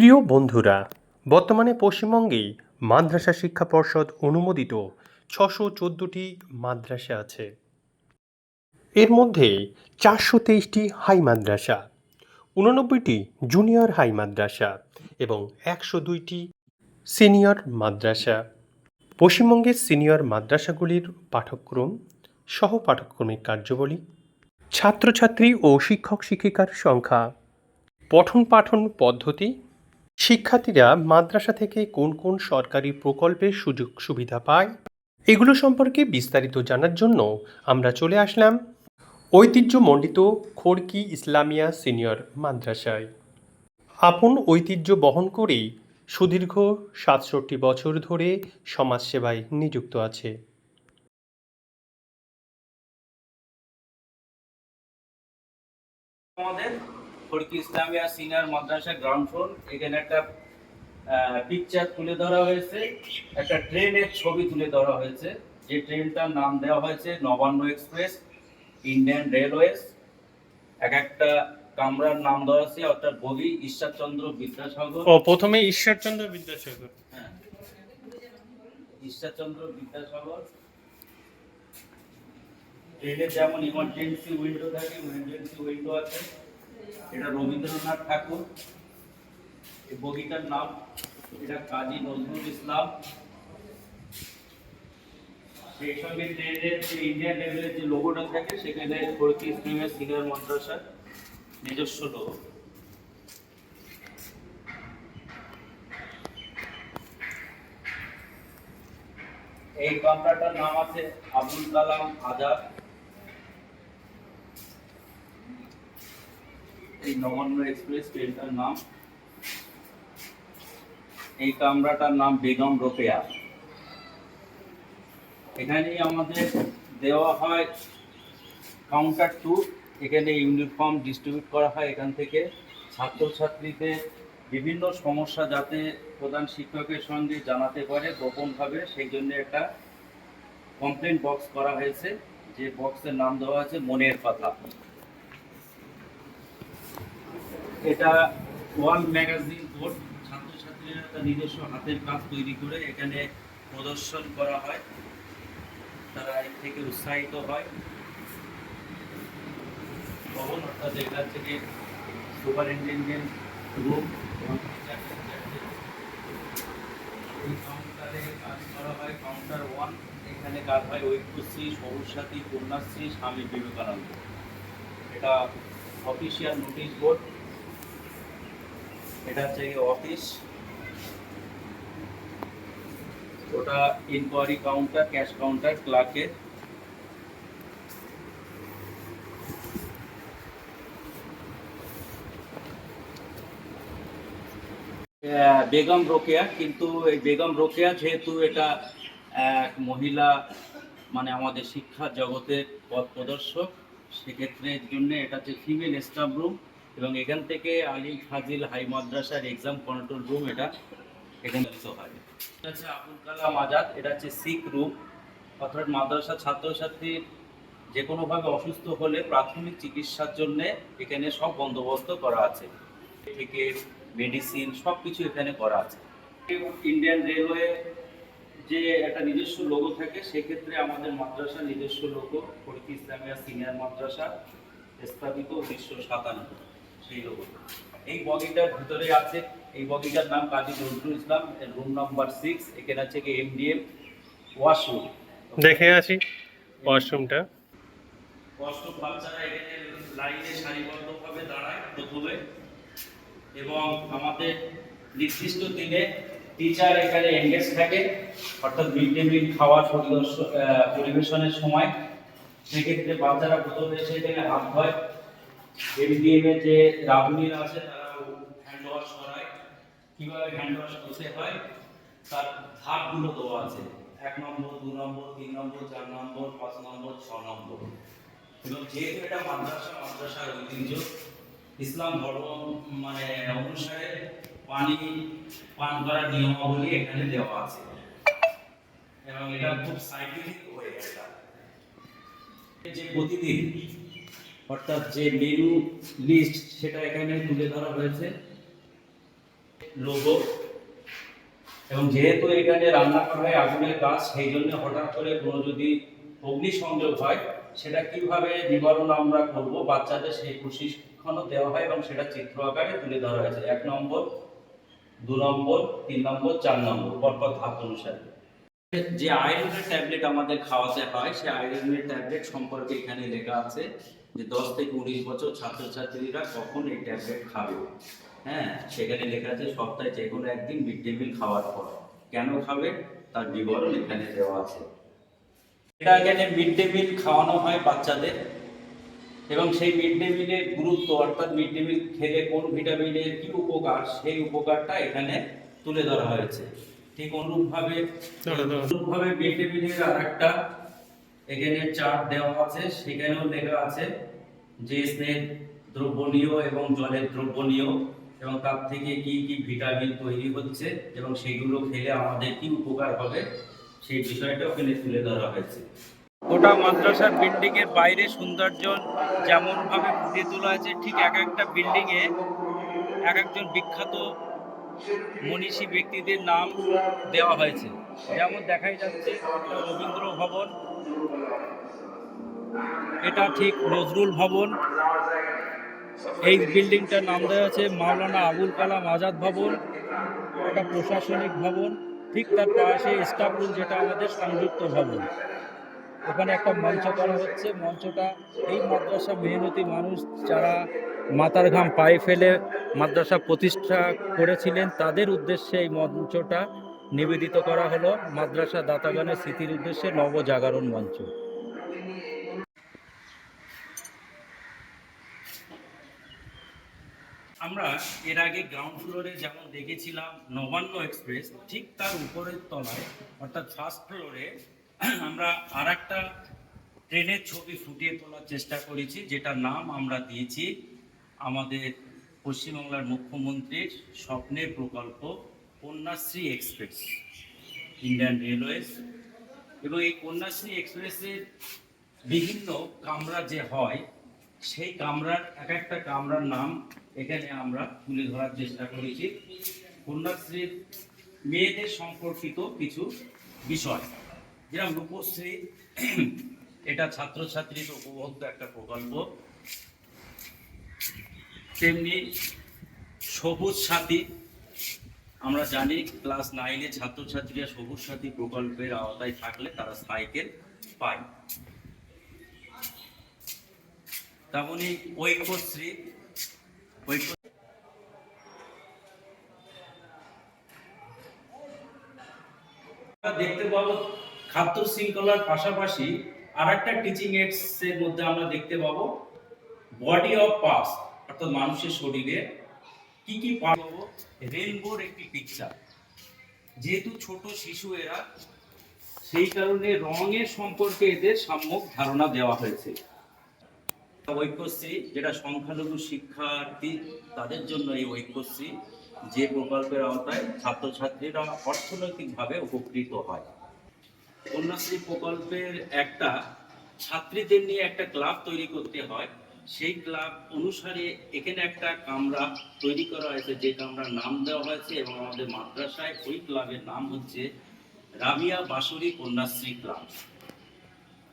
প্রিয় বন্ধুরা, বর্তমানে পশ্চিমবঙ্গে মাদ্রাসা শিক্ষা পর্ষদ অনুমোদিত ছশো চোদ্দোটি মাদ্রাসা আছে। এর মধ্যে চারশো তেইশটি হাই মাদ্রাসা, উননব্বইটি জুনিয়র হাই মাদ্রাসা এবং একশো দুইটি সিনিয়র মাদ্রাসা। পশ্চিমবঙ্গের সিনিয়র মাদ্রাসাগুলির পাঠ্যক্রম, সহ পাঠ্যক্রমিক কার্যাবলী, ছাত্রছাত্রী ও শিক্ষক শিক্ষিকার সংখ্যা পঠন পাঠন পদ্ধতি শিক্ষার্থীরা মাদ্রাসা থেকে কোন কোন সরকারি প্রকল্পের সুযোগ সুবিধা পায়? এগুলো সম্পর্কে বিস্তারিত জানার জন্য আমরা চলে আসলাম ঐতিহ্যমণ্ডিত খড়কি ইসলামিয়া সিনিয়র মাদ্রাসায়। আপন ঐতিহ্য বহন করেই সুদীর্ঘ সাতষট্টি বছর ধরে সমাজসেবায় নিযুক্ত আছে। আমাদের ফরকি ইসলামিয়া সিনিয়র মাদ্রাসা গ্রাউন্ড ফ্লোর। এখানে একটা পিকচার তুলে ধরা হয়েছে। একটা ট্রেনের ছবি তুলে ধরা হয়েছে। যে ট্রেনটার নাম দেওয়া হয়েছে নবান্ন এক্সপ্রেস ইন্ডিয়ান রেলওয়েজ এক একটা কামরার নাম দেওয়া আছে অর্থাৎ বগি ঈশ্বরচন্দ্র বিদ্যাসাগর। ও প্রথমে ঈশ্বরচন্দ্র বিদ্যাসাগর। হ্যাঁ। ঈশ্বরচন্দ্র বিদ্যাসাগর। ট্রেনে যেমন ইমার্জেন্সি উইন্ডো থাকে ইমার্জেন্সি উইন্ডো আছে। এটা রবীন্দ্রনাথ ঠাকুর এই বগিটার নাম, এটা কাজী নজরুল ইসলাম। সেই সঙ্গে যে ইন্ডিয়ান রেলওয়ের যে লোগোটা থাকে, সেখানে ফরকি ইসলামের সিনিয়র মাদ্রাসার নিজস্ব লোগো এই কামরাটার নাম আছে আবুল কালাম আজাদ। নবান্ন এক্সপ্রেস ট্রেনটার নাম। এই কামরাটার নাম বেগম রোকেয়া। এখানেই আমাদের দেওয়া হয় কাউন্টার টু এখানে ইউনিফর্ম ডিস্ট্রিবিউট করা হয় এখান থেকে। ছাত্রছাত্রীদের বিভিন্ন সমস্যা যাতে প্রধান শিক্ষকের সঙ্গে জানাতে পারে গোপনভাবে, সেই জন্য একটা কমপ্লেন বক্স করা হয়েছে। যে বক্সের নাম দেওয়া আছে মনের কথা। এটা ওয়াল ম্যাগাজিন বোর্ড ছাত্রছাত্রীরা তার নিজস্ব হাতের কাজ তৈরি করে এখানে প্রদর্শন করা হয়। তারা এর থেকে উৎসাহিত হয়। ভবন অর্থাৎ এখান থেকে সুপারিনটেন্ডেন্ট রুম কাউন্টারে কাজ করা হয়। কাউন্টার ওয়ান, এখানে কাজ হয় ঐক্যশ্রী সবুজ সাথী কন্যাশ্রী স্বামী বিবেকানন্দ। এটা অফিসিয়াল নোটিশ বোর্ড এটা হচ্ছে অফিস ওটা ইনকোয়ারি কাউন্টার ক্যাশ কাউন্টার ক্লার্কের বেগম রোকেয়া, কিন্তু এই বেগম রোকেয়া যেহেতু এটা এক মহিলা মানে আমাদের শিক্ষা জগতের পথ প্রদর্শক, সেক্ষেত্রে জন্য এটা হচ্ছে ফিমেল স্টাফ রুম এবং এখান থেকে আলী ফাজিল হাই মাদ্রাসার এক্সাম কন্ট্রোল রুম এটা এখানে হয়। এটা আবুল কালাম আজাদ, এটা হচ্ছে শিখ রুম অর্থাৎ মাদ্রাসা ছাত্রছাত্রীর যে কোনোভাবে অসুস্থ হলে প্রাথমিক চিকিৎসার জন্য এখানে সব বন্দোবস্ত করা আছে। থেকে মেডিসিন সব কিছু এখানে করা আছে। ইন্ডিয়ান রেলওয়ে যে একটা নিজস্ব লোগো থাকে, সেক্ষেত্রে আমাদের মাদ্রাসা নিজস্ব লোগো ফরিকি ইসলামিয়া সিনিয়র মাদ্রাসা, স্থাপিত উনিশশো সাতান্ন এই বগিটার ভিতরে আছে এই বগিটার নাম Kazi Nazrul Islam room number six এখানে আছে কি এমডিএম ওয়াশরুম দেখে আসি ওয়াশরুমটা কষ্ট বাচ্চারা এখানে লাইনে সারিবদ্ধভাবে দাঁড়ায় প্রথমে। এবং আমাদের নির্দিষ্ট দিনে টিচার এখানে এঙ্গেজ থাকে অর্থাৎ মিড ডে মিল খাওয়ার পরিবেশনের সময়। সেক্ষেত্রে বাচ্চারা প্রথমে এসে এখানে হাত ধোয়। এমডিএম যে রাবণীরা আছে তারা হ্যান্ড ওয়াশ করায়। কীভাবে হ্যান্ড ওয়াশ করতে হয়? তার ধাপগুলো দেওয়া আছে। এক নম্বর, দু নম্বর, তিন নম্বর, চার নম্বর, পাঁচ নম্বর, ছ নম্বর। এবং যেহেতু এটা মাদ্রাসা, মাদ্রাসার ঐতিহ্য, ইসলাম ধর্ম মানে অনুসারে পানি পান করার নিয়মাবলী এখানে দেওয়া আছে। এবং এটা খুব সাইন্টিফিক ওয়ে এটা যে প্রতিদিন অর্থাৎ যে মেনু লিস্ট সেটা এখানে তুলে ধরা হয়েছে। লোগো এবং যেহেতু এখানে রান্না করা হয় আগুনের কাজ সেই জন্য হঠাৎ করে কোনো যদি অগ্নিসংযোগ হয়, সেটা কীভাবে নিবারণ আমরা করব? বাচ্চাদের সেই প্রশিক্ষণও দেওয়া হয় এবং সেটা চিত্র আকারে তুলে ধরা হয়েছে। এক নম্বর, দু নম্বর, তিন নম্বর, চার নম্বর, পরপর ধাপ অনুসারে। যে আয়রনের ট্যাবলেট আমাদের খাওয়াতে হয়, সেই আয়রনের ট্যাবলেট সম্পর্কে এখানে লেখা আছে। যে দশ থেকে উনিশ বছর ছাত্রছাত্রীরা কখন এই ট্যাবলেট খাবে? হ্যাঁ সেখানে লেখা আছে সপ্তাহে যে কোনো একদিন মিড ডে মিল খাওয়ার পর। কেন খাবে? তার বিবরণ এখানে দেওয়া আছে। এটা এখানে মিড ডে মিল খাওয়ানো হয় বাচ্চাদের এবং সেই মিড ডে মিলের গুরুত্ব অর্থাৎ মিড ডে মিল খেলে কোন ভিটামিনের কি উপকার সেই উপকারটা এখানে তুলে ধরা হয়েছে। ঠিক অনুরূপভাবে অনুরূপভাবে মিড ডে মিলের আর একটা এখানে চার্ট দেওয়া আছে, সেখানেও লেখা আছে যে স্নেহ দ্রবণীয় এবং জলের দ্রবণীয় এবং তার থেকে কি কি ভিটামিন তৈরি হচ্ছে এবং সেগুলো খেলে আমাদের কি উপকার হবে, সেই বিষয়টা ওখানে তুলে ধরা হয়েছে। গোটা মাদ্রাসার বিল্ডিং এর বাইরে সৌন্দর্য যেমন ভাবে ফুটিয়ে তোলা আছে, ঠিক এক একটা বিল্ডিং এ এক একজন বিখ্যাত মনীষী ব্যক্তিদের নাম দেওয়া হয়েছে। যেমন দেখাই যাচ্ছে রবীন্দ্র ভবন এটা ঠিক নজরুল ভবন। এই বিল্ডিংটার নাম দেওয়া আছে মাওলানা আবুল কালাম আজাদ ভবন। এটা প্রশাসনিক ভবন। ঠিক তার পাশে স্টাফ রুম যেটা আমাদের সংযুক্ত ভবন। ওখানে একটা মঞ্চ করা হচ্ছে। মঞ্চটা এই মাদ্রাসা মেহনতি মানুষ যারা মাথার ঘাম পায়ে ফেলে মাদ্রাসা প্রতিষ্ঠা করেছিলেন, তাদের উদ্দেশ্যে এই মঞ্চটা নিবেদিত করা হলো মাদ্রাসা দাতাগণের স্মৃতির উদ্দেশ্যে নবজাগরণ মঞ্চ। আমরা এর আগে গ্রাউন্ড ফ্লোরে যেমন দেখেছিলাম নবান্ন এক্সপ্রেস ঠিক তার উপরের তলায়, অর্থাৎ ফার্স্ট ফ্লোরে আমরা আর একটা ট্রেনের ছবি ফুটিয়ে তোলার চেষ্টা করেছি, যেটার নাম আমরা দিয়েছি আমাদের পশ্চিমবাংলার মুখ্যমন্ত্রীর স্বপ্নের প্রকল্প। Kanyashree express, Indian railways. এবং এই কন্যাশ্রী এক্সপ্রেসের বিভিন্ন কামরা যে হয়, সেই কামরার, এক একটা কামরার নাম এখানে আমরা তুলে ধরার চেষ্টা করেছি। কন্যাশ্রীর মেয়েদের সম্পর্কিত কিছু বিষয়। যেরকম রূপশ্রী, এটা ছাত্রছাত্রীর উপভোগ্য একটা প্রকল্প। তেমনি সবুজ সাথী আমরা জানি ক্লাস নাইনে ছাত্রছাত্রীরা সবুজ সাথী প্রকল্পের আওতায় থাকলে তারা সাইকেল পায়। তেমনি ঐক্যশ্রী, ঐক্য দেখতে পাবো খাদ্য শৃঙ্খলার পাশাপাশি আর একটা টিচিং এইডস এর মধ্যে আমরা দেখতে পাবো বডি অফ পাস অর্থাৎ মানুষের শরীরে কি কি রেনবোর একটি পিকচার যেহেতু ছোট শিশু এরা, সেই কারণে রঙের সম্পর্কে এদের সম্যক ধারণা দেওয়া হয়েছে। ঐক্যশ্রী, যেটা সংখ্যালঘু শিক্ষার্থী, তাদের জন্য এই ঐক্যশ্রী, যে প্রকল্পের আওতায় ছাত্রছাত্রীরা অর্থনৈতিকভাবে উপকৃত হয়। কন্যাশ্রী প্রকল্পের একটা, ছাত্রীদের নিয়ে একটা ক্লাব তৈরি করতে হয়। সেই ক্লাব অনুসারে এখানে একটা কামরা তৈরি করা হয়েছে, যে কামরার নাম দেওয়া হয়েছে এবং আমাদের মাদ্রাসায় ওই ক্লাবের নাম হচ্ছে রাবিয়া বাসুরি কন্যাশ্রী ক্লাব।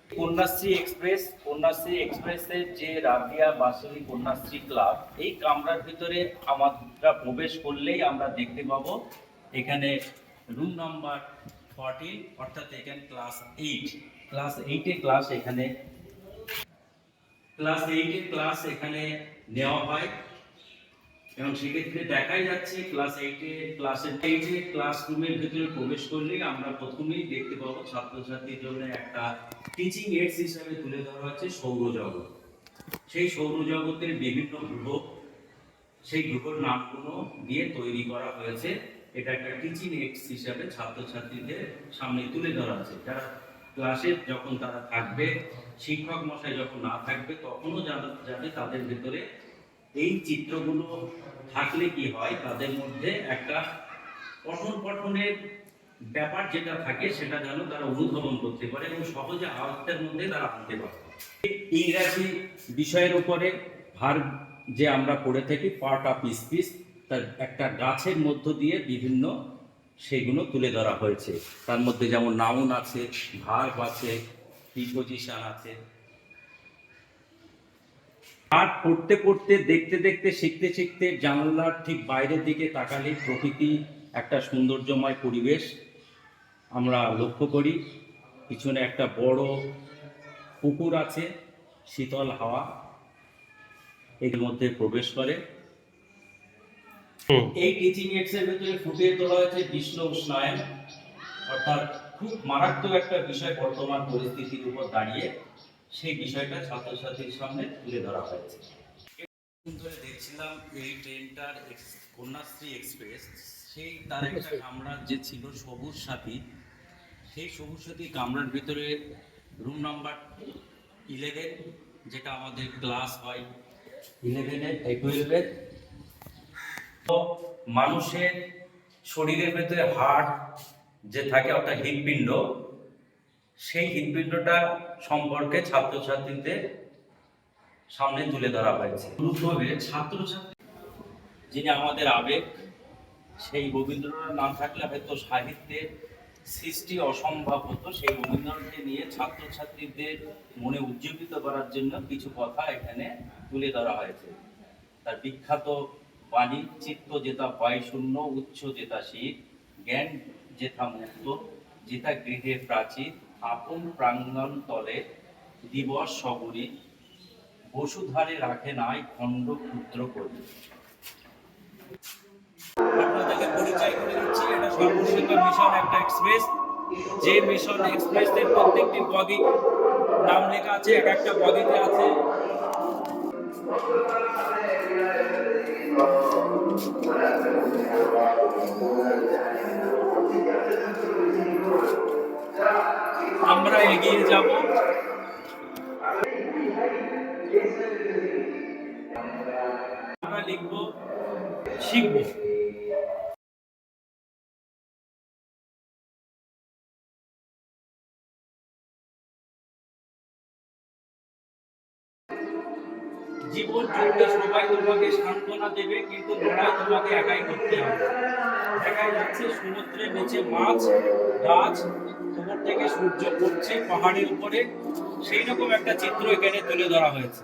কন্যাশ্রী এক্সপ্রেস, কন্যাশ্রী এক্সপ্রেসের যে রাবিয়া বাসুরি কন্যাশ্রী ক্লাব, এই কামরার ভিতরে আমরা প্রবেশ করলেই আমরা দেখতে পাবো এখানে রুম নাম্বার ফর্টিন অর্থাৎ এখানে ক্লাস এইট ক্লাস এইটে ক্লাস এখানে ক্লাস এইটে ক্লাস এখানে নেওয়া হয়। এবং সেক্ষেত্রে দেখাই যাচ্ছে, ক্লাস এইটে ক্লাসের এইটে ক্লাসরুমের ভিতরে প্রবেশ করলেই আমরা প্রথমেই দেখতে পাবো ছাত্রছাত্রীর জন্য একটা টিচিং এইডস হিসাবে তুলে ধরা হচ্ছে সৌরজগৎ। সেই সৌরজগতের বিভিন্ন গ্রহ, সেই গ্রহের নামগুলো দিয়ে তৈরি করা হয়েছে। এটা একটা টিচিং এইডস হিসাবে ছাত্রছাত্রীদের সামনে তুলে ধরা আছে যারা ক্লাসে যখন তারা থাকবে, শিক্ষক মশাই যখন না থাকবে, তখনও যারা যাবে তাদের ভেতরে। এই চিত্রগুলো থাকলে কি হয়, তাদের মধ্যে একটা পঠন পঠনের ব্যাপার যেটা থাকে, সেটা যেন তারা অনুধাবন করতে পারে এবং সহজে আয়ত্তের মধ্যে তারা আনতে পারে। ইংরাজি বিষয়ের উপরে ভার যে আমরা পড়ে থাকি পার্ট অফ স্পিচ তার একটা গাছের মধ্য দিয়ে বিভিন্ন সেগুলো তুলে ধরা হয়েছে। তার মধ্যে যেমন নাউন আছে ভার্ব আছে প্রিপোজিশন আছে। আর পড়তে পড়তে, দেখতে দেখতে, শিখতে শিখতে জানলার ঠিক বাইরের দিকে তাকালে প্রকৃতি একটা সৌন্দর্যময় পরিবেশ আমরা লক্ষ্য করি। পিছনে একটা বড় পুকুর আছে, শীতল হাওয়া। এর মধ্যে প্রবেশ করে। এই টিচিং এর ভেতরে ফুটিয়ে তোলা হয়েছে বিশ্ব উষ্ণায়ন। অর্থাৎ খুব মারাত্মক একটা বিষয় বর্তমান পরিস্থিতির উপর দাঁড়িয়ে সেই বিষয়টা ছাত্রছাত্রীর সামনে তুলে ধরা হয়েছে। ধরে দেখছিলাম এই ট্রেনটার কন্যাশ্রী এক্সপ্রেস সেই তার একটা যে ছিল সবুজ সাথী, সেই সবুজ সাথী কামরার ভিতরে রুম নাম্বার ইলেভেন যেটা আমাদের ক্লাস হয় ইলেভেনের টুয়েলভের মানুষের শরীরের ভেতরে হার্ট যে থাকে, অর্থাৎ হৃদপিণ্ড সেই হৃদপিণ্ডটা সম্পর্কে ছাত্রছাত্রীদের সামনে তুলে ধরা হয়েছে। অনুরূপভাবে ছাত্রছাত্রী যিনি আমাদের আবেগ, সেই রবীন্দ্রনাথ না থাকলে হয়তো সাহিত্যের সৃষ্টি অসম্ভব হতো। সেই রবীন্দ্রনাথকে নিয়ে ছাত্রছাত্রীদের মনে উজ্জীবিত করার জন্য কিছু কথা এখানে তুলে ধরা হয়েছে। তার বিখ্যাত বাণী চিত্ত যেতা ভয় শূন্য, উচ্চ যেতা শীত, জ্ঞান যেথা মুক্ত যেতা গৃহে প্রাচীর, আপন প্রাঙ্গণ তলে দিবস সবরী বসুধারে রাখে নাই খণ্ড ক্ষুদ্র করি আপনাদেরকে এটা সর্বশিক্ষা মিশন একটা এক্সপ্রেস যে মিশন এক্সপ্রেসের প্রত্যেকটি বগি নাম লেখা আছে, এক একটা বগিতে আছে। আমরা এগিয়ে যাব। আমরা লিখব শিখব। জীবন যুদ্ধে সবাই তোমাকে সান্ত্বনা দেবে, কিন্তু লড়াই তোমাকে একাই করতে হবে। একাই যাচ্ছে সমুদ্রের নিচে মাছ, গাছ উপর থেকে সূর্য পড়ছে পাহাড়ের উপরে। সেই রকম একটা চিত্র এখানে তুলে ধরা হয়েছে।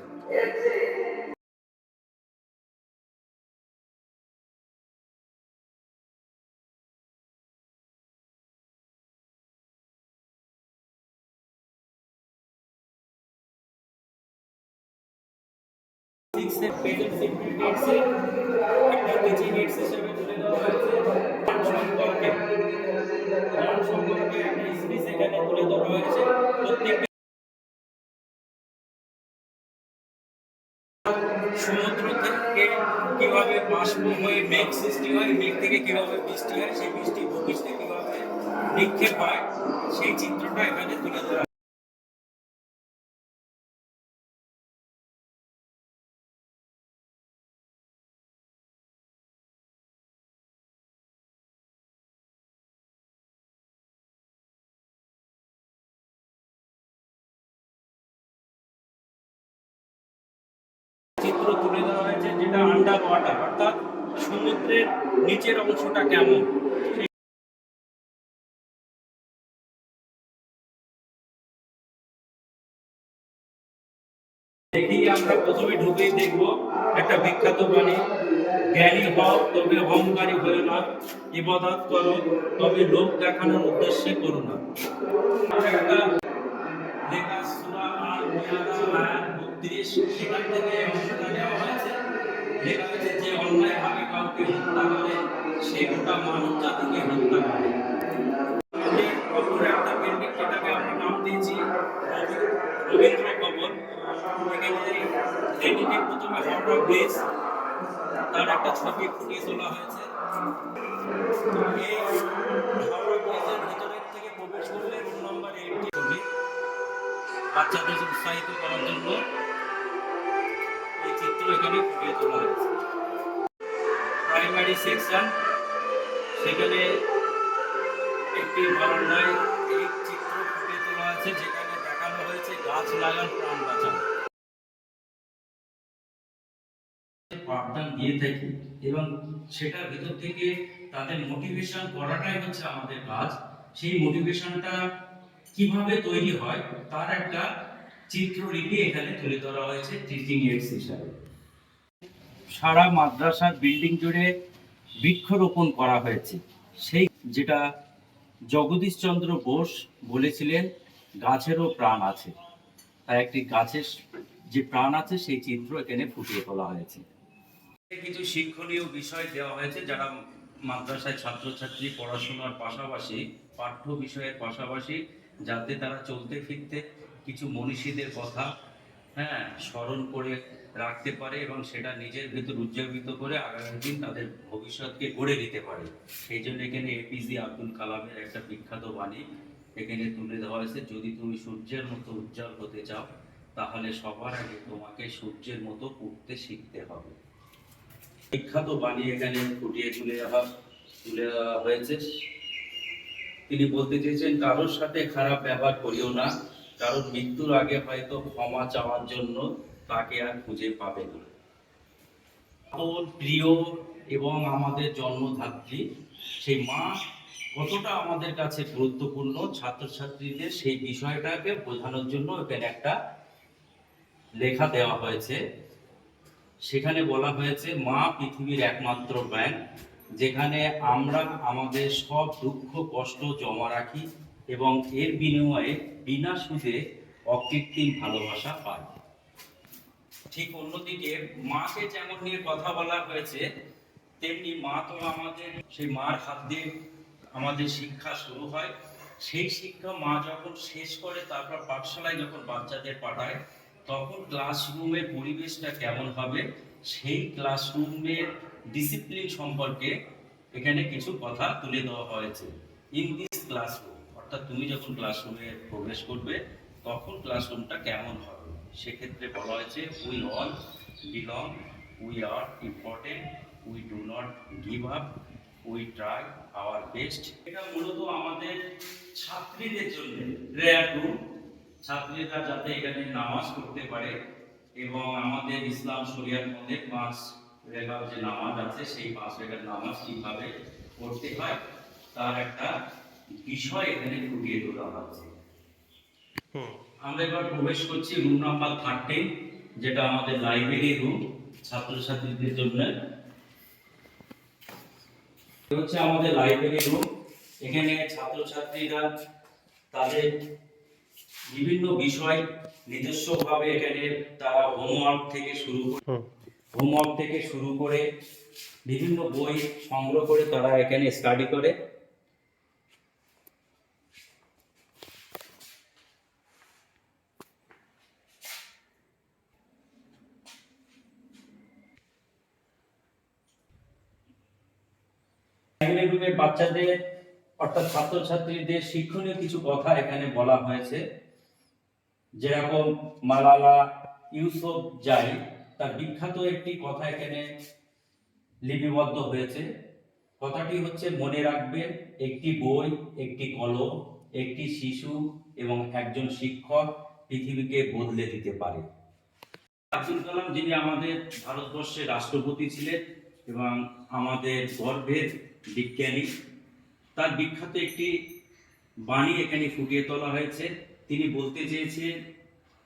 সমুদ্র থেকে কীভাবে বাষ্প হয়ে মেঘ সৃষ্টি হয় মেঘ থেকে কীভাবে বৃষ্টি হয় সেই বৃষ্টি ভূপৃষ্ঠে কীভাবে নিক্ষেপ হয় সেই চিত্রটা এখানে তুলে ধরা যেটা আন্ডার ওয়াটার অর্থাৎ সমুদ্রের নিচের অংশটা কেমন? আমরা প্রথমে ঢুকেই একটা বিখ্যাত বাণী জ্ঞানী হও, তবে অহংকারী হয়ে না, ইবাদত করো, তবে লোক দেখানোর উদ্দেশ্যে করো না। একটা লেখা সূরা আয়াত 32 সেখান থেকে অংশটা নেওয়া হয়েছে। হয়েছে যে অন্যায়ভাবে কাউকে হত্যা করে, সে গোটা মানব জাতিকে হত্যা করে। একটা বিল্ডিং যেটাকে আমরা নাম দিয়েছি রবি- রবীন্দ্র ভবন। এখানে লেনিনে প্রথমে হাওড়া ব্রিজ, তার একটা ছবি ফুটিয়ে তোলা হয়েছে। এই হাওড়া ভিতরের থেকে প্রবেশ করলে রুম নাম্বার এইটটি ছবি বাচ্চাদের উৎসাহিত করার জন্য চিত্র এখানে ফুটিয়ে তোলা হয়েছে। প্রাইমারি সেকশন সেখানে একটি বারান্দায় এই চিত্র ফুটিয়ে তোলা আছে যেখানে দেখানো হয়েছে গাছ লাগান, প্রাণ বাঁচান। পাঠদান দিয়ে থাকি এবং সেটার ভেতর থেকে তাদের মোটিভেশন করাটাই হচ্ছে আমাদের কাজ। সেই মোটিভেশনটা কীভাবে তৈরি হয়, তার একটা চিত্রলিপি এখানে তুলে ধরা হয়েছে টিচিং এইডস হিসাবে। সারা মাদ্রাসার বিল্ডিং জুড়ে বৃক্ষরোপণ করা হয়েছে। সেই যেটা জগদীশচন্দ্র বোস বলেছিলেন গাছেরও প্রাণ আছে। তাই একটি গাছের যে প্রাণ আছে সেই চিত্র এখানে ফুটিয়ে তোলা হয়েছে। কিছু শিক্ষণীয় বিষয় দেওয়া হয়েছে যারা মাদ্রাসায় ছাত্রছাত্রী পড়াশোনার পাশাপাশি পাঠ্য বিষয়ের পাশাপাশি যাতে তারা চলতে ফিরতে কিছু মনীষীদের কথা হ্যাঁ স্মরণ করে রাখতে পারে এবং সেটা নিজের ভেতর উদযাপিত করে আগামী দিন তাদের ভবিষ্যৎকে গড়ে দিতে পারে। সেই জন্য এখানে এপিজে আব্দুল কালামের একটা বিখ্যাত বাণী, এখানে তুলে দেওয়া হয়েছে, যদি তুমি সূর্যের মতো উজ্জ্বল হতে চাও, তাহলে সবার আগে তোমাকে সূর্যের মতো উঠতে শিখতে হবে। বিখ্যাত বাণী এখানে ফুটিয়ে তুলে দেওয়া তুলে দেওয়া হয়েছে। তিনি বলতে চেয়েছেন, কারোর সাথে খারাপ ব্যবহার করিও না কারণ মৃত্যুর আগে হয়তো ক্ষমা চাওয়ার জন্য তাকে আর খুঁজে পাবে না। প্রিয় এবং আমাদের জন্মধাত্রী, সেই মা কতটা আমাদের কাছে গুরুত্বপূর্ণ ছাত্রছাত্রীদের সেই বিষয়টাকে বোঝানোর জন্য এখানে একটা লেখা দেওয়া হয়েছে। সেখানে বলা হয়েছে, মা পৃথিবীর একমাত্র ব্যাংক যেখানে আমরা আমাদের সব দুঃখ, কষ্ট জমা রাখি। এবং এর বিনিময়ে বিনা সুদে অকৃত্রিম ভালোবাসা পায়। ঠিক অন্যদিকে মাকে যেমন নিয়ে কথা বলা হয়েছে, তেমনি মা তো আমাদের, সেই মার হাত দিয়ে আমাদের শিক্ষা শুরু হয়। সেই শিক্ষা মা যখন শেষ করে, তারপর পাঠশালায় যখন বাচ্চাদের পাঠায়, তখন ক্লাসরুমের পরিবেশটা কেমন হবে? সেই ক্লাসরুমের ডিসিপ্লিন সম্পর্কে এখানে কিছু কথা তুলে দেওয়া হয়েছে। ইন দিস ক্লাসরুম অর্থাৎ তুমি যখন ক্লাসরুমে প্রবেশ করবে, তখন ক্লাসরুমটা কেমন হবে? সেক্ষেত্রে বলা হয়েছে we all belong we are important we do not give up we try our best এটা মূলত আমাদের ছাত্রীদের জন্য প্রেয়ার রুম ছাত্রীরা যাতে এখানে নামাজ পড়তে পারে এবং আমাদের ইসলাম শরিয়ার মধ্যে পাঁচ রেখার যে নামাজ আছে, সেই পাঁচ রেখার নামাজ কীভাবে পড়তে হয়, তার একটা বিষয় এখানে ফুটিয়ে তোলা আমরা এবার প্রবেশ করছি রুম নাম্বার যেটা আমাদের লাইব্রেরি রুম ছাত্রছাত্রীদের জন্য। হচ্ছে আমাদের লাইব্রেরি রুম এখানে ছাত্রছাত্রীরা তাদের বিভিন্ন বিষয় নিজস্বভাবে এখানে তারা হোমওয়ার্ক থেকে শুরু করে হোমওয়ার্ক থেকে শুরু করে বিভিন্ন বই সংগ্রহ করে তারা এখানে স্টাডি করে। লাইব্রেরি রুমের বাচ্চাদের, অর্থাৎ ছাত্রছাত্রীদের শিক্ষণীয় কিছু কথা এখানে বলা হয়েছে। যেরকম মালালা ইউসুফ জাই, তার বিখ্যাত একটি কথা এখানে লিপিবদ্ধ হয়েছে। কথাটি হচ্ছে, মনে রাখবেন, একটি বই, একটি কলম, একটি শিশু এবং একজন শিক্ষক পৃথিবীকে বদলে দিতে পারে। আব্দুল কালাম যিনি আমাদের ভারতবর্ষের রাষ্ট্রপতি ছিলেন এবং আমাদের গর্বের বিজ্ঞানী। তার বিখ্যাত একটি বাণী এখানে ফুটিয়ে তোলা হয়েছে। তিনি বলতে চেয়েছেন,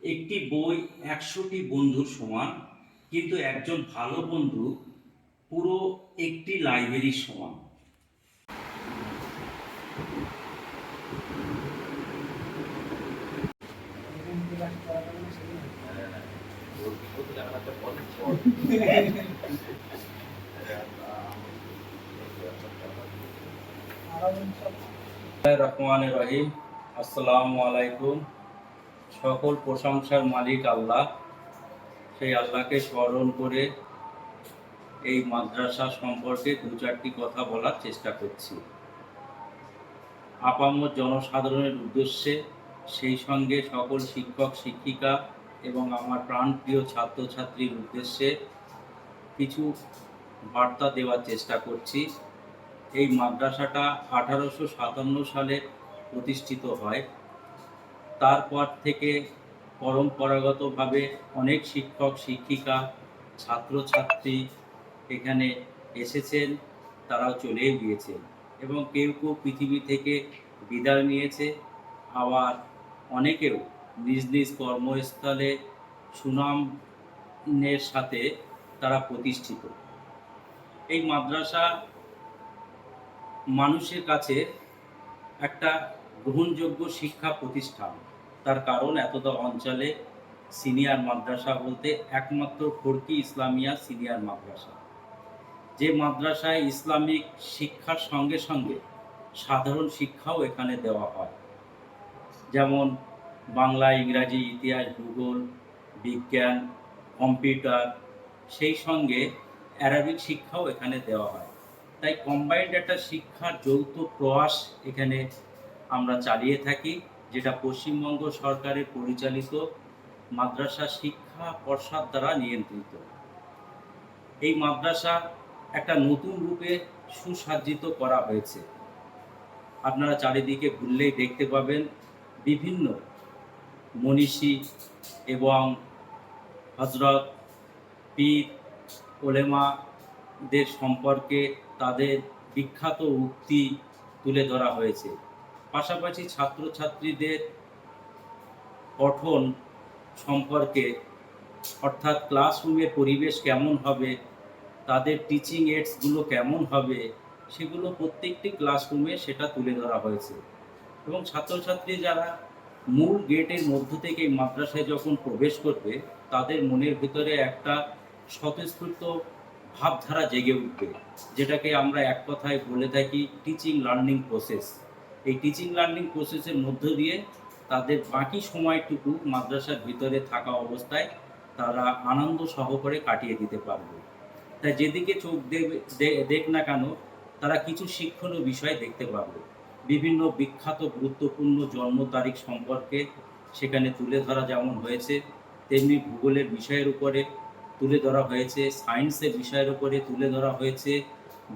একটি বই একশোটি বন্ধুর সমান, কিন্তু একজন ভালো বন্ধু পুরো একটি লাইব্রেরির সমান। রহমান রহিম। আসসালামু আলাইকুম। সকল প্রশংসার মালিক আল্লাহ। সেই আল্লাহকে স্মরণ করে এই মাদ্রাসা সম্পর্কে দু চারটি কথা বলার চেষ্টা করছি। আপামর জনসাধারণের উদ্দেশ্যে সেই সঙ্গে সকল শিক্ষক, শিক্ষিকা এবং আমার প্রাণপ্রিয় ছাত্রছাত্রীর উদ্দেশ্যে কিছু বার্তা দেওয়ার চেষ্টা করছি। এই মাদ্রাসাটা আঠারোশো সাতান্ন সালে প্রতিষ্ঠিত হয়। তারপর থেকে পরম্পরাগতভাবে অনেক শিক্ষক, শিক্ষিকা, ছাত্রছাত্রী এখানে এসেছেন, তারাও চলেও গিয়েছেন এবং কেউ কেউ পৃথিবী থেকে বিদায় নিয়েছে। আবার অনেকেও নিজ নিজ কর্মস্থলে সুনামের সাথে তারা প্রতিষ্ঠিত। এই মাদ্রাসা মানুষের কাছে একটা গ্রহণযোগ্য শিক্ষা প্রতিষ্ঠান। তার কারণ এতটা অঞ্চলে সিনিয়র মাদ্রাসা বলতে একমাত্র ফরকি ইসলামিয়া সিনিয়র মাদ্রাসা। যে মাদ্রাসায় ইসলামিক শিক্ষার সঙ্গে সঙ্গে সাধারণ শিক্ষাও এখানে দেওয়া হয়। যেমন বাংলা, ইংরাজি, ইতিহাস, ভূগোল, বিজ্ঞান, কম্পিউটার, সেই সঙ্গে অ্যারাবিক শিক্ষাও এখানে দেওয়া হয়। তাই কম্বাইন্ড একটা শিক্ষার যৌথ প্রয়াস এখানে আমরা চালিয়ে থাকি, যেটা পশ্চিমবঙ্গ সরকারের পরিচালিত মাদ্রাসা শিক্ষা পর্ষদ দ্বারা নিয়ন্ত্রিত। এই মাদ্রাসা একটা নতুন রূপে সুসজ্জিত করা হয়েছে। আপনারা চারিদিকে ঘুরলেই দেখতে পাবেন বিভিন্ন মনীষী এবং হজরত পীর ওলেমাদের সম্পর্কে তাদের বিখ্যাত উক্তি তুলে ধরা হয়েছে। পাশাপাশি ছাত্রছাত্রীদের পঠন সম্পর্কে, অর্থাৎ ক্লাসরুমের পরিবেশ কেমন হবে, তাদের টিচিং এডসগুলো কেমন হবে, সেগুলো প্রত্যেকটি ক্লাসরুমে সেটা তুলে ধরা হয়েছে। এবং ছাত্রছাত্রী যারা মূল গেটের মধ্য থেকে মাদ্রাসায় যখন প্রবেশ করবে, তাদের মনের ভিতরে একটা স্বতঃস্ফূর্ত ভাবধারা জেগে উঠবে, যেটাকে আমরা এক কথায় বলে থাকি টিচিং লার্নিং প্রসেস এই টিচিং লার্নিং প্রসেসের মধ্য দিয়ে তাদের বাকি সময়টুকু মাদ্রাসার ভিতরে থাকা অবস্থায় তারা আনন্দ সহকারে কাটিয়ে দিতে পারবে। তাই যেদিকে চোখ দেখ না কেন, তারা কিছু শিক্ষণীয় বিষয় দেখতে পাবে বিভিন্ন বিখ্যাত গুরুত্বপূর্ণ জন্ম তারিখ সম্পর্কে সেখানে তুলে ধরা যেমন হয়েছে, তেমনি ভূগোলের বিষয়ের উপরে তুলে ধরা হয়েছে সায়েন্সের বিষয়ের উপরে তুলে ধরা হয়েছে,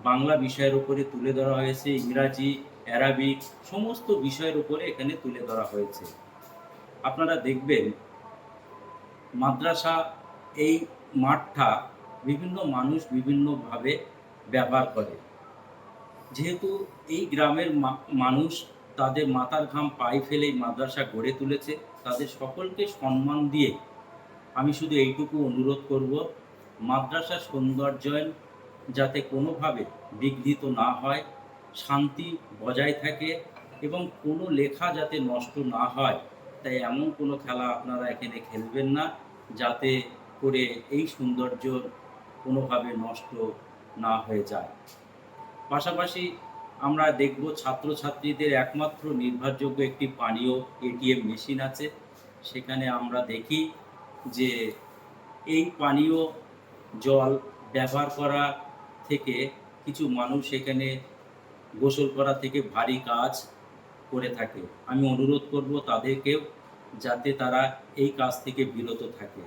বাংলা বিষয়ের উপরে তুলে ধরা হয়েছে, ইংরাজি অ্যারাবিক সমস্ত বিষয়ের উপরে এখানে তুলে ধরা হয়েছে। আপনারা দেখবেন, মাদ্রাসা এই মাঠটা বিভিন্ন মানুষ বিভিন্নভাবে ব্যবহার করে। যেহেতু এই গ্রামের মানুষ তাদের মাথার ঘাম পায়ে ফেলে এই মাদ্রাসা গড়ে তুলেছে, তাদের সকলকে সম্মান দিয়ে আমি শুধু এইটুকু অনুরোধ করব মাদ্রাসার সৌন্দর্যায়ন যাতে কোনোভাবে বিঘ্নিত না হয়, শান্তি বজায় থাকে এবং কোনো লেখা যাতে নষ্ট না হয়, তাই এমন কোনো খেলা আপনারা এখানে খেলবেন না, যাতে করে এই সৌন্দর্য কোনোভাবে নষ্ট না হয়ে যায়। পাশাপাশি আমরা দেখব ছাত্রছাত্রীদের একমাত্র নির্ভরযোগ্য একটি পানীয় এটিএম মেশিন আছে, সেখানে আমরা দেখি যে এই পানীয় জল ব্যবহার করা থেকে কিছু মানুষ এখানে গোসল করা থেকে ভারী কাজ করে থাকে। আমি অনুরোধ করব তাদেরকেও যাতে তারা এই কাজ থেকে বিরত থাকে।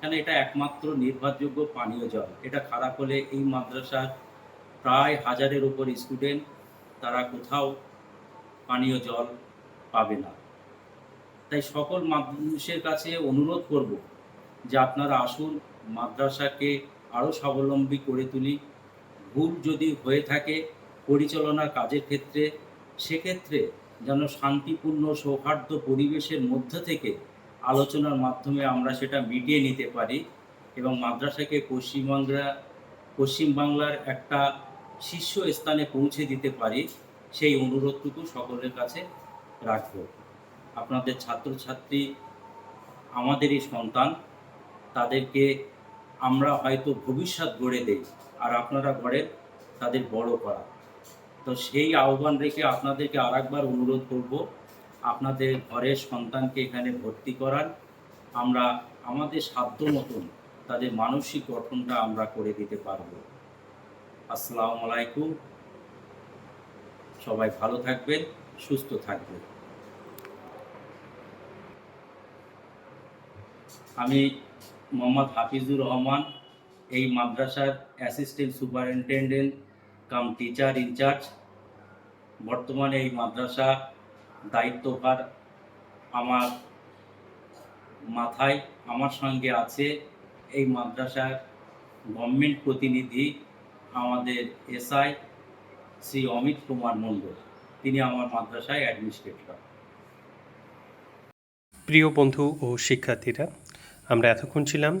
কেন এটা একমাত্র নির্ভরযোগ্য পানীয় জল। এটা খারাপ হলে এই মাদ্রাসার প্রায় হাজারের উপর স্টুডেন্ট তারা কোথাও পানীয় জল পাবে না। তাই সকল মানুষের কাছে অনুরোধ করব যে আপনারা আসুন, মাদ্রাসাকে আরও স্বাবলম্বী করে তুলি। ভুল যদি হয়ে থাকে পরিচালনার কাজের ক্ষেত্রে, সেক্ষেত্রে যেন শান্তিপূর্ণ, সৌহার্দ্য পরিবেশের মধ্য থেকে আলোচনার মাধ্যমে আমরা সেটা মিটিয়ে নিতে পারি এবং মাদ্রাসাকে পশ্চিমবাংলা, পশ্চিমবাংলার একটা শীর্ষ স্থানে পৌঁছে দিতে পারি, সেই অনুরোধটুকু সকলের কাছে রাখব। আপনাদের ছাত্রছাত্রী, আমাদেরই সন্তান, তাদেরকে আমরা হয়তো ভবিষ্যৎ গড়ে দেই, আর আপনারা গড়েন তাদের বড় করা। তো সেই আহ্বান রেখে আপনাদেরকে আরেকবার অনুরোধ করব, আপনাদের ঘরের সন্তানকে এখানে ভর্তি করান আমরা, আমাদের সাধ্য মতন তাদের মানসিক গঠনটা আমরা করে দিতে পারব। আসসালামু আলাইকুম। সবাই ভালো থাকবেন, সুস্থ থাকবেন। আমি মোহাম্মদ হাফিজুর রহমান, এই মাদ্রাসার assistant superintendent cum teacher in charge. বর্তমানে এই মাদ্রাসা দায়িত্বভার আমার মাথায়, আমার সঙ্গে আছে এই মাদ্রাসার গভর্নমেন্ট প্রতিনিধি আমাদের এসআই শ্রী অমিত কুমার মণ্ডল। তিনি আমার মাদ্রাসায় অ্যাডমিনিস্ট্রেটর। প্রিয় বন্ধু ও শিক্ষার্থীরা আমরা এতক্ষণ ছিলাম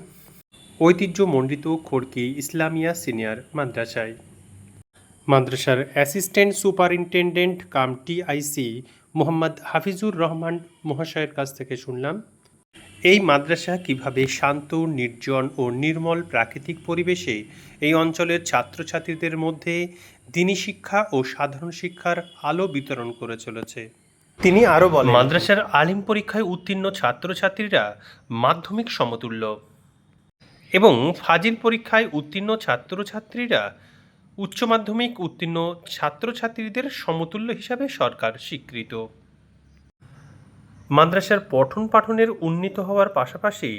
ঐতিহ্যমণ্ডিত খড়কি ইসলামিয়া সিনিয়র মাদ্রাসায়। মাদ্রাসার assistant superintendent cum TIC Mohammad Hafizur Rahman মহাশয়ের কাছ থেকে শুনলাম, এই মাদ্রাসা কীভাবে শান্ত, নির্জন ও নির্মল প্রাকৃতিক পরিবেশে এই অঞ্চলের ছাত্রছাত্রীদের মধ্যে দিনী শিক্ষা ও সাধারণ শিক্ষার আলো বিতরণ করে চলেছে। তিনি আরও বলেন, মাদ্রাসার আলিম পরীক্ষায় উত্তীর্ণ ছাত্রছাত্রীরা মাধ্যমিক সমতুল্য এবং ফাজিল পরীক্ষায় উত্তীর্ণ ছাত্রছাত্রীরা উচ্চ মাধ্যমিক উত্তীর্ণ ছাত্রছাত্রীদের সমতুল্য হিসাবে সরকার স্বীকৃত। মাদ্রাসার পঠন পাঠনের উন্নীত হওয়ার পাশাপাশি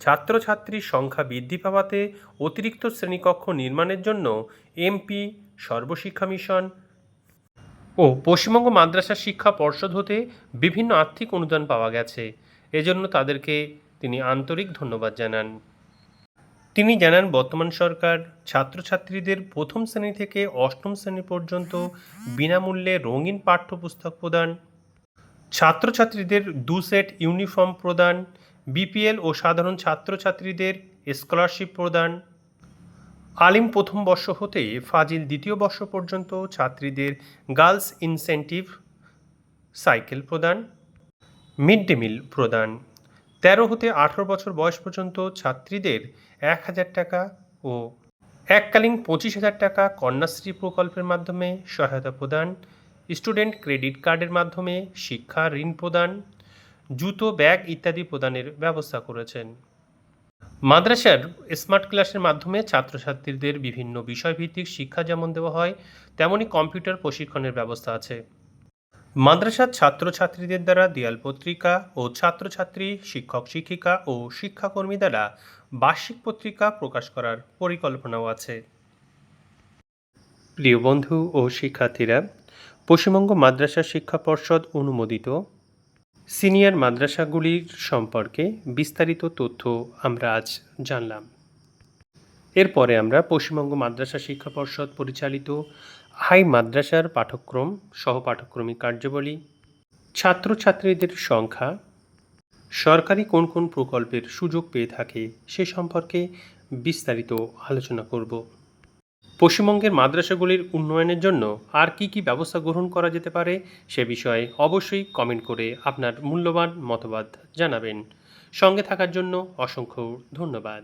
ছাত্রছাত্রীর সংখ্যা বৃদ্ধি পাওয়াতে অতিরিক্ত শ্রেণীকক্ষ নির্মাণের জন্য এমপি, সর্বশিক্ষা মিশন ও পশ্চিমবঙ্গ মাদ্রাসা শিক্ষা পর্ষদ হতে বিভিন্ন আর্থিক অনুদান পাওয়া গেছে। এজন্য তাদেরকে তিনি আন্তরিক ধন্যবাদ জানান। তিনি জানান, বর্তমান সরকার ছাত্রছাত্রীদের প্রথম শ্রেণি থেকে অষ্টম শ্রেণি পর্যন্ত বিনামূল্যে রঙিন পাঠ্যপুস্তক প্রদান, ছাত্রছাত্রীদের দু সেট ইউনিফর্ম প্রদান, বিপিএল ও সাধারণ ছাত্রছাত্রীদের স্কলারশিপ প্রদান আলিম প্রথম বর্ষ হতে ফাজিল দ্বিতীয় বর্ষ পর্যন্ত ছাত্রীদের গার্লস ইনসেন্টিভ সাইকেল প্রদান, মিড ডে মিল প্রদান। তেরো হতে আঠারো বছর বয়স পর্যন্ত ছাত্রীদের এক হাজার টাকা ও এককালীন পঁচিশ হাজার টাকা কন্যাশ্রী প্রকল্পের মাধ্যমে সহায়তা প্রদান, স্টুডেন্ট ক্রেডিট কার্ডের মাধ্যমে শিক্ষা ঋণ প্রদান, জুতো, ব্যাগ ইত্যাদি প্রদানের ব্যবস্থা করেছেন। মাদ্রাসার স্মার্ট ক্লাসের মাধ্যমে ছাত্রছাত্রীদের বিভিন্ন বিষয়ভিত্তিক শিক্ষা যেমন দেওয়া হয়, তেমনি কম্পিউটার প্রশিক্ষণের ব্যবস্থা আছে। মাদ্রাসার ছাত্রছাত্রীদের দ্বারা দেয়াল পত্রিকা ও ছাত্রছাত্রী, শিক্ষক শিক্ষিকা ও শিক্ষাকর্মী দ্বারা বার্ষিক পত্রিকা প্রকাশ করার পরিকল্পনাও আছে। প্রিয় বন্ধু ও শিক্ষার্থীরা, পশ্চিমবঙ্গ মাদ্রাসা শিক্ষা পর্ষদ অনুমোদিত সিনিয়র মাদ্রাসাগুলির সম্পর্কে বিস্তারিত তথ্য আমরা আজ জানলাম। এরপরে আমরা পশ্চিমবঙ্গ মাদ্রাসা শিক্ষা পর্ষদ পরিচালিত হাই মাদ্রাসার পাঠ্যক্রম সহ পাঠ্যক্রমিক কার্যাবলী, ছাত্রছাত্রীদের সংখ্যা, সরকারি কোন কোন প্রকল্পের সুযোগ পেয়ে থাকে সে সম্পর্কে বিস্তারিত আলোচনা করব। পশ্চিমবঙ্গের মাদ্রাসাগুলির উন্নয়নের জন্য আর কি কি ব্যবস্থা গ্রহণ করা যেতে পারে সে বিষয়ে অবশ্যই কমেন্ট করে আপনার মূল্যবান মতবাদ জানাবেন। সঙ্গে থাকার জন্য অসংখ্য ধন্যবাদ।